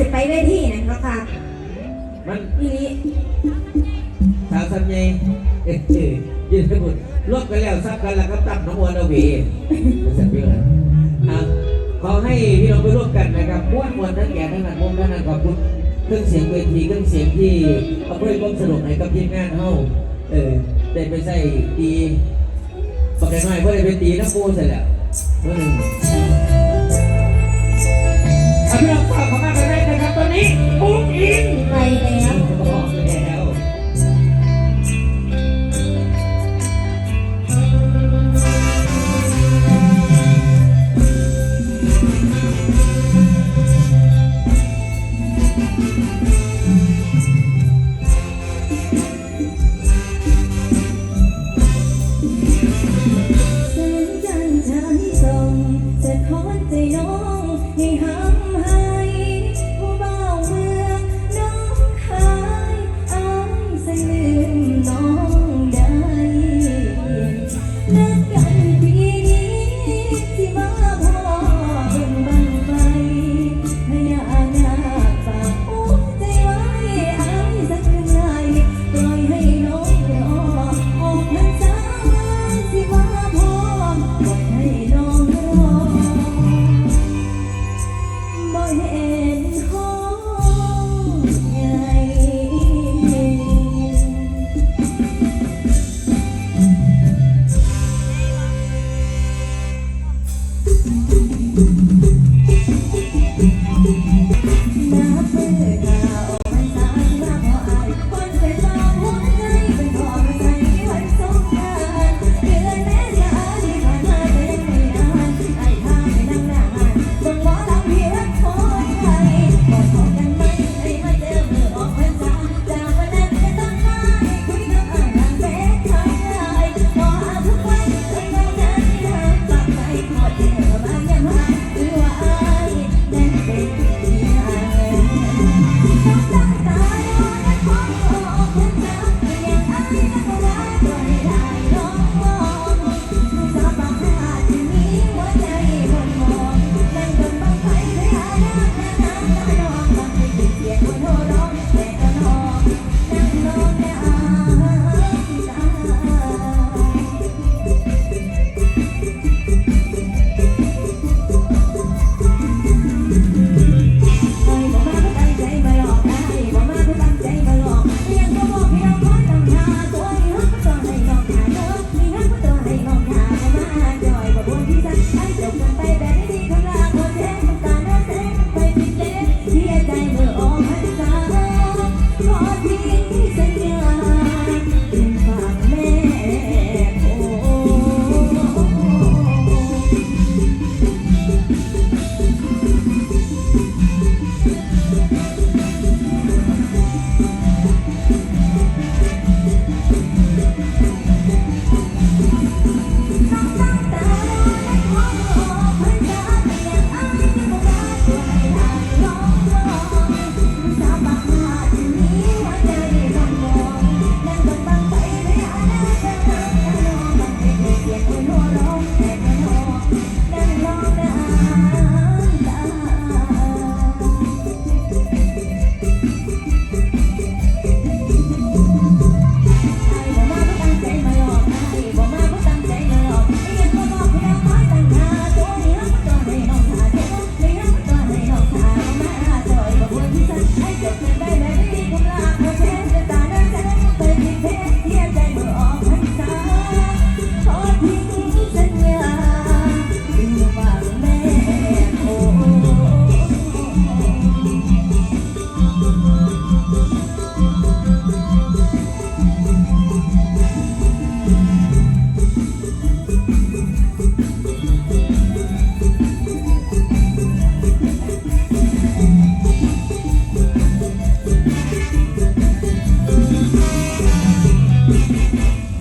จะไปเวทีนะครับค่ะมันอีนี้สาวสัญญาเอ๊ะเอ๊ะยืนทั้งหมดรวบกันแล้วซับกันแล้วก็ตั้มน้องวันเอาเวมาสั่งพี่กันอะขอให้พี่น้องไปร่วมกันนะครับม้วนมวนทั้งแก่ทั้งนั้นมุมทั้งนั้นขอบคุณเครื่องเสียงเวทีเครื่องเสียงที่เอาเพื่อความสนุกให้กับทีมงานเฮาเออได้ไปใส่ดีปกติหน่อยเพื่อได้เป็นดีน้ำปูเสร็จแล้วเมื่อหนึ่งเอาพี่น้องฝากเข้ามากั แล้วบอกแล้ว แสงจันทร์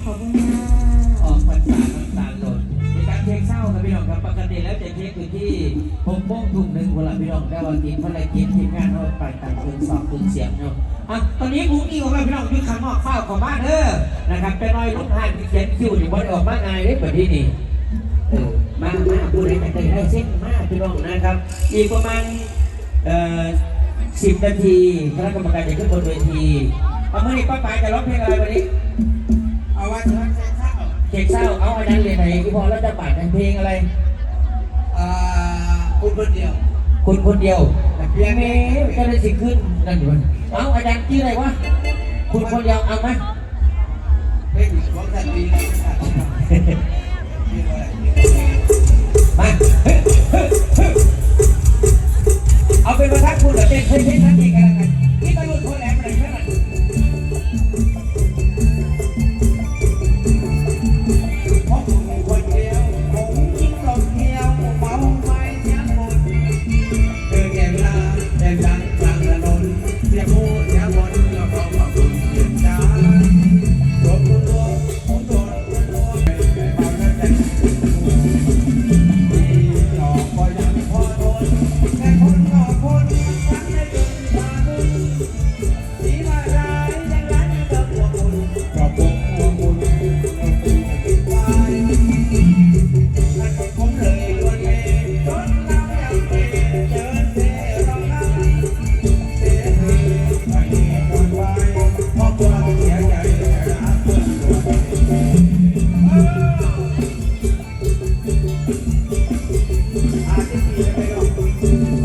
ขอบคุณค่ะออกพรรษาน้ำตาลหล่นมีการเช็คเศร้าครับพี่น้องครับปกติแล้วจะเช็คอยู่ที่หกโมงทุ่มหนึ่งคนละพี่น้องได้วันติดภารกิจทีมงานเราไปต่างคืนสอบคืนเสียงเนาะอะตอนนี้กุ้งอิงของเราพี่น้องอยู่ข้างนอกเฝ้าของบ้านเด้อนะครับเป็นรอยลูกหานที่เขียนคิวอยู่บนออกมาไงได้แบบนี้นี่ มามาพูดให้กันได้เส้นมากพี่น้องนะครับ อีกประมาณเอ่อสิบนาทีคณะกรรมการจะขึ้นบนเวทีเอาเมื่อนี้ป้าปายจะร้องเพลงอะไรวันนี้ เอาไว้ถึงเซ็นเศร้าเก่งเศร้าเอาอาจารย์เรียนไหนที่พอแล้วจะปัดเพลงอะไรอ่าคุณคนเดียวคุณคนเดียวแต่เพียงเมนี้ย์ก็เลยสิขึ้นนั่นอยู่เอาอาจารย์ชื่ออะไรวะคุณคนเดียวเอาไหมเพลงของสัตว์ดีนะครับ มาเฮ้ยเฮ้ยเฮ้ยเอาเป็นประทักคุณเหรอเป็นเพลงเพลงนั้นเองกันแล้วกันนี่ตะลุนคนแหลมอะไร หร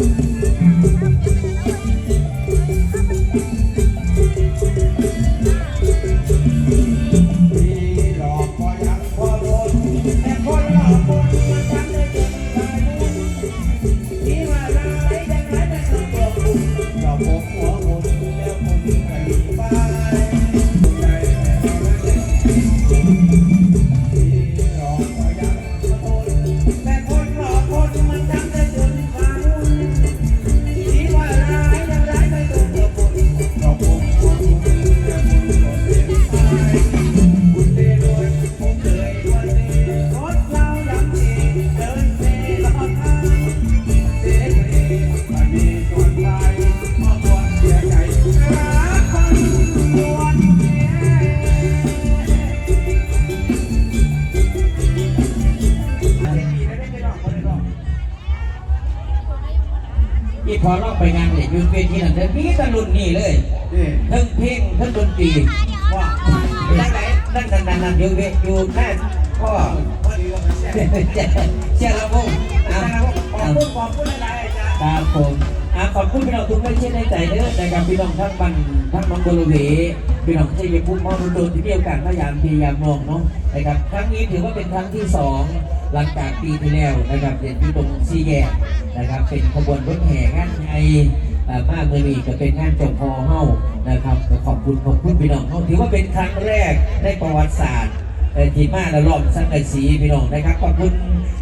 อเราไปงานเนี่ยยืนเวทีนั่นเด้อมีตะลุนนี่เลยนี่ทั้งเพลงทั้งดนตรีว่านั่นนั่นนั่นนั่นนั่นอยู่เวอยู่หน้าพ่อพอดีว่ามันแซ่บเจ้าเจ้าละวงขเอาอบเอาคุณขอบคุณอะไรอาจารย์ครับผมอะขอบคุณพี่น้องทุกท่านที่ได้ใจเด้อนะครับพี่น้องทั้งบันทั้งน้องบริเว พี่น้องที่เป็นผู้มองโดนที่มีโอกาสพยายามพยายามมองเนาะนะครับ ครั้งนี้ถือว่าเป็นครั้งที่สองหลังจากปีที่แล้วนะครับเด่นที่ตรงซีแยกนะครับ เป็นขบวนรถแห่งานไอเอ่อมาเมื่อนี้ก็เป็นงานจบพอเฮ้านะครับขอบคุณขอบคุณพี่น้องเขาถือว่าเป็นครั้งแรกในประวัติศาสตร์เอ่อทีมมาและรอบสังกัดสีพี่น้องนะครับขอบคุณ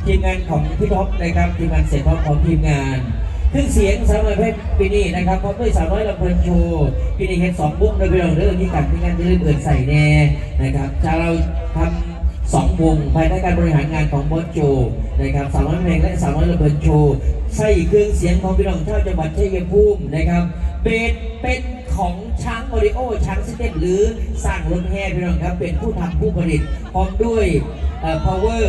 ทีมงานของพี่ท็อปนะครับทีมงานเสร็จท็อปของทีมงาน เครื่องเสียงสาวน้อยเพชรปีนี้นะครับพร้อมด้วยสาวน้อยลำเพลินโชว์ปีนี้เห็นสองบุ้งเลยพี่น้องเรื่องที่กับทีงานจะเริ่มเปิดใส่แน่นะครับจะเราทำสองวงภายใต้การบริหารงานของบอสโจนะครับสาวน้อยเพลงและสาวน้อยลำเพลินโชว์ใส่เครื่องเสียงของพี่น้องชาวจังหวัดชัยภูมินะครับเบสเป็นของช้างโอริโอช้างซิสเต็มหรือสร้างรถแห่พี่น้องครับเป็นผู้ทำผู้ผลิตพร้อมด้วยเอ่อ power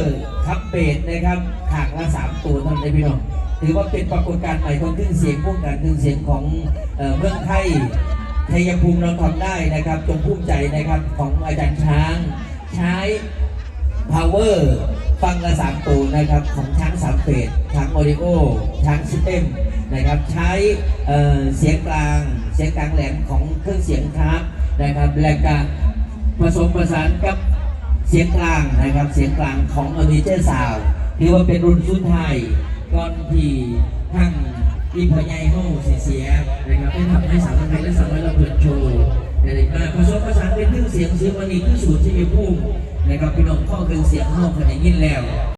ครับเบสนะครับขากละสามตัวเท่านั้นพี่น้อง ถือว่าเป็นปรากฏการณ์ใหม่ของเครื่องเสียงพวกการเครื่องเสียงของเมืองไทยชัยภูมิเราทำได้นะครับจงภูมิใจนะครับของอาจารย์ช้าง ใช้ power ฟังละสามตัวนะครับของช้างสามเฟสช้างโอริโอช้างซิสเต็มนะครับใช้เเสียงกลาง เสียงกลางแหลมของเครื่องเสียงครับนะครับและก็ผสมผสานกับเสียงกลางนะครับเสียงกลางของอเมเจอร์ซาวถือว่าเป็นรุ่นสุดท้าย ก่อนที่ทั้งอีพอใหญ่ห้องเสียนะครับได้ทำให้สาวไทยและสาวน้อยเราเปิดโชว์นะครับผสมผสานเป็นเครื่องเสียงเสียงวันนี้คือสูตรที่มีพุ่มนะครับพี่น้องข้อเครื่องเสียงห้องคนได้ยินแล้ว